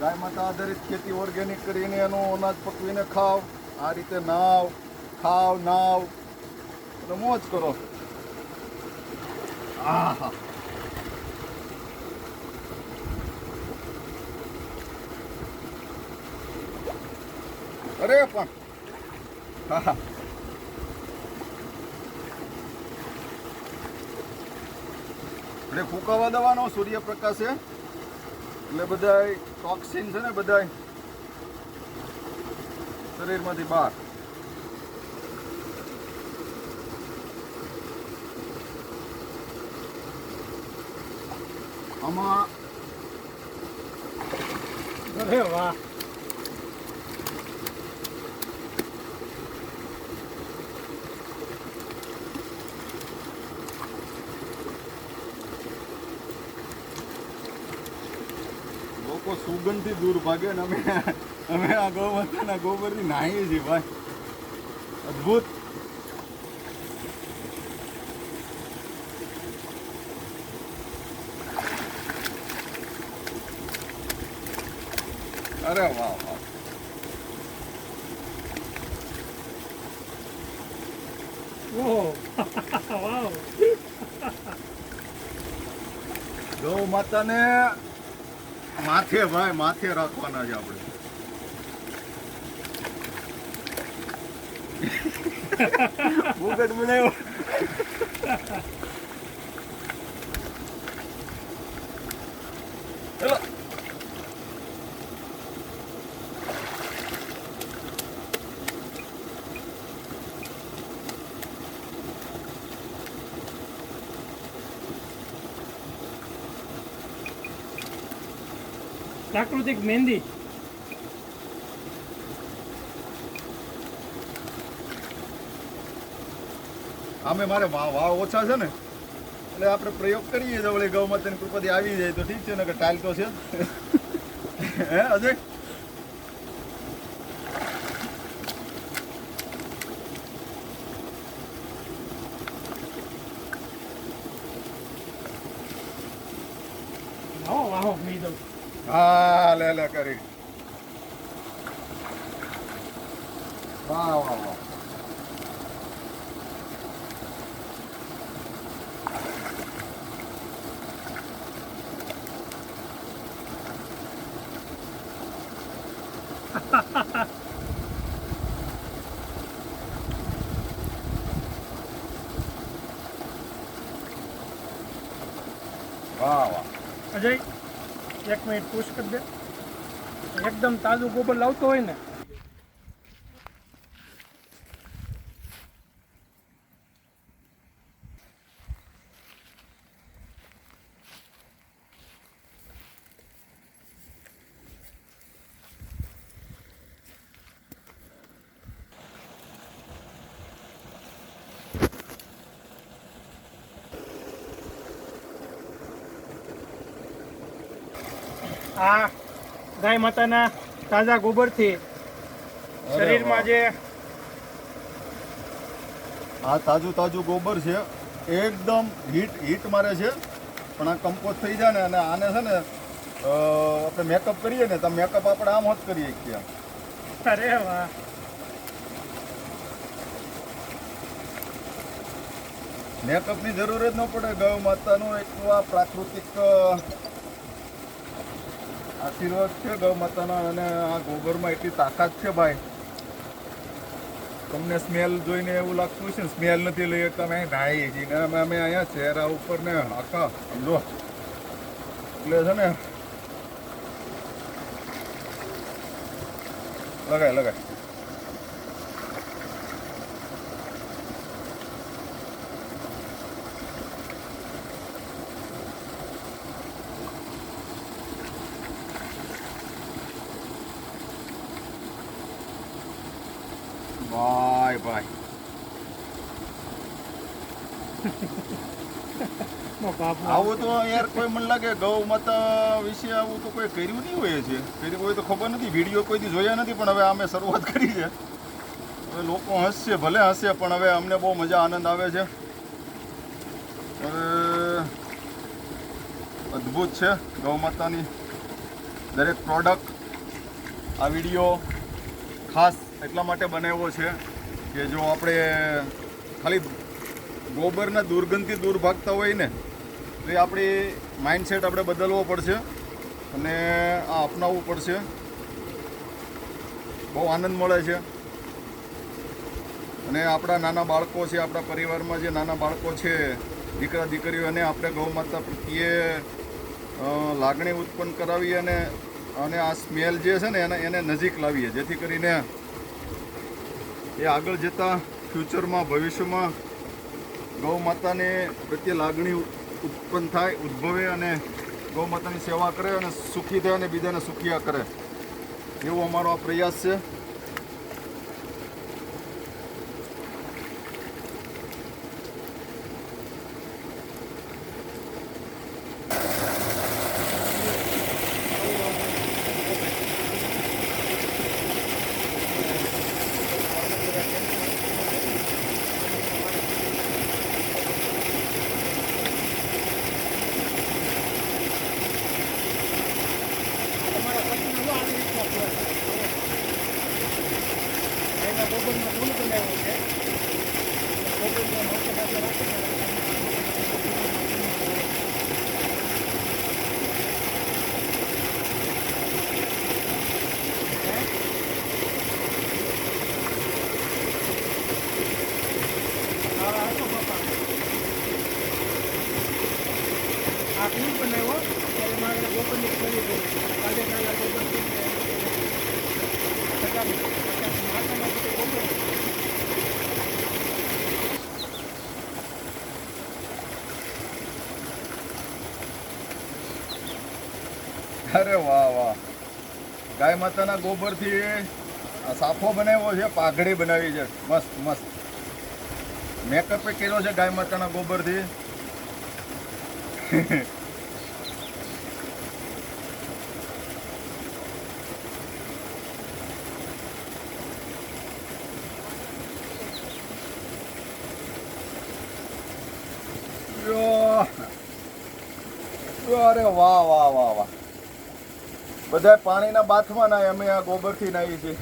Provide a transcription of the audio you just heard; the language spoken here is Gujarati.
ગાય માતા આધારિત ખેતી ઓર્ગેનિક કરીને એનું અનાજ પકવીને ખાવ. આ રીતે નાવ, ખાવ, નાવ. અને મોજ કરો. આહા. અરે પણ. હા એટલે ફૂંકાવા દેવાનો સૂર્યપ્રકાશે એટલે બધાય ટોક્સિન છે ને બધાય શરીરમાંથી બહાર. આમાં અરે વાહ. લોકો સુગંધથી દૂર ભાગે અને અમે અમે આ ગૌમાતાના ગોબરથી નાહીએ છીએ ભાઈ. અદ્ભુત. અરે વાહ વાહ. ઓહો વાવ ગૌ માતાને માથે ભાઈ માથે રાખવાના છે આપણે. મુગટ બનાવ્યો પ્રાકૃતિક મહેંદી આમે મારે વાવ ઓછા છે ને એટલે આપણે પ્રયોગ કરીએ તો વળી ગૌમાતાની કૃપાથી આવી જાય તો ઠીક છે ને કે ટાઈલ તો છે. હે અજય? આવો વાહો કહી દઉં હા લે લે કરી વાહ વાહ વાહ વાહ વાહ અજય એક મિનિટ પુશ કરી દે. એકદમ તાજું ગોબર લાવતો હોય ને આ ગાય માતાના તાજા ગોબરથી શરીરમાં જે આ તાજું તાજું ગોબર છે એકદમ હીટ હીટ મારે છે પણ આ કમ્પોઝ થઈ જાય ને અને આને છે ને આપણે મેકઅપ કરીએ ને તો મેકઅપ આપણે આમ હોત કરીએ ત્યાં. અરે વાહ. મેકઅપની જરૂર જ ન પડે ગૌ માતાનું એક આ પ્રાકૃતિક આશીર્વાદ છે ગૌ માતાના અને આ ગોબરમાં એટલી તાકાત છે ભાઈ. તમને સ્મેલ જોઈને એવું લાગતું છે સ્મેલ નથી લઈ તમે અહીં નાહીએ છીએ અમે અમે અહીંયા ચહેરા ઉપર ને આખા, સમજો? એટલે છે ને, લગાય લગાય. ભાઈ ભાઈ આવું તો યાર કોઈ મને લાગે ગૌ માતા વિશે આવું તો કોઈ કર્યું નહીં હોય છે કર્યું હોય તો ખબર નથી વીડિયો કોઈથી જોયા નથી પણ હવે અમે શરૂઆત કરી છે. હવે લોકો હસશે ભલે હસશે પણ હવે અમને બહુ મજા આનંદ આવે છે. હવે અદ્ભુત છે ગૌ માતાની દરેક પ્રોડક્ટ આ વીડિયો ખાસ એટલા માટે બનાવ્યો છે. કે જો આપણે ખાલી ગોબરના દુર્ગંધથી દૂર ભાગતા હોય ને, તો એ આપણી માઇન્ડસેટ આપણે બદલવો પડશે અને આ અપનાવવું પડશે. બહુ આનંદ મળે છે. અને આપણા નાના બાળકો છે, આપણા પરિવારમાં જે નાના બાળકો છે, દીકરા દીકરીઓને આપણે ગૌ માતા પ્રત્યે લાગણી ઉત્પન્ન કરાવી અને અને આ સ્મેલ જે છે ને એને એને નજીક લાવીએ, જેથી કરીને એ આગળ જતાં ફ્યુચરમાં ભવિષ્યમાં ગૌ માતાને પ્રત્યે લાગણી ઉત્પન્ન થાય, ઉદ્ભવે અને ગૌ માતાની સેવા કરે અને સુખી થાય અને બીજાને સુખિયા કરે. એવો અમારો આ પ્રયાસ છે તમારા પતિને જો આવી રીતના કહેવાય. એના ગોબરનો ગુણ બનાવ્યો છે ગોબરનો મોટે ભાગે રાખીને હા, હા, તો બાપા. આ ગુણ બનાવ્યો ત્યારે મારે ગોબરની ખરી ગઈ કાલે નાના ગોબર માતાના રીતે ગોબર અરે વાહ વાહ. ગાય માતાના ગોબરથી થી સાફો બનાવ્યો છે, પાઘડી બનાવી છે. મસ્ત મસ્ત. મેકઅપ કર્યો છે ગાય માતાના ગોબરથી. અરે વાહ વાહ વાહ વાહ. બધા પાણીના બાથમાં નાય અમે આ ગોબરથી નાહીએ છીએ.